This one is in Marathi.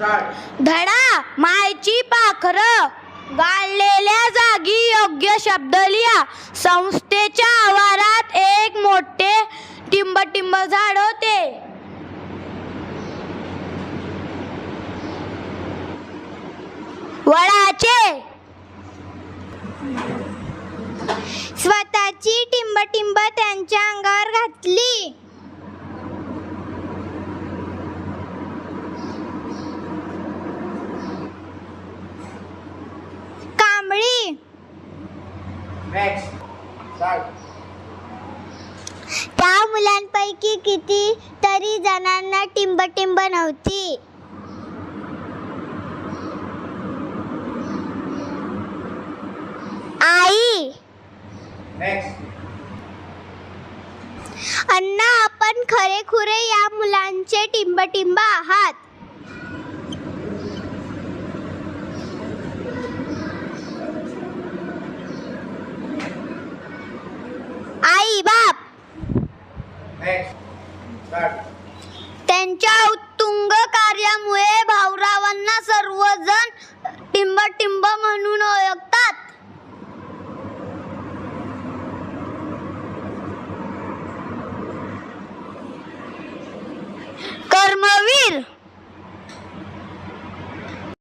धडा मायची पाखर गाळलेल्या जागी योग्य शब्द लिहा. संस्थेच्या आवारात एक मोठे टिंब टिंब झाड होते. वळाचे स्वतःची टिंब टिंब त्यांच्या अंगावर घातली. त्या मुलांपैकी किती तरी जणांना टिंब टिंब नव्हती. आई! अण्णा आपण खरे खुरे या मुलांचे टिंब टिंब आहात. त्यांच्या उत्तुंग कार्यामुळे भाऊरावांना सर्वजण टिंब टिंब म्हणून ओळखतात.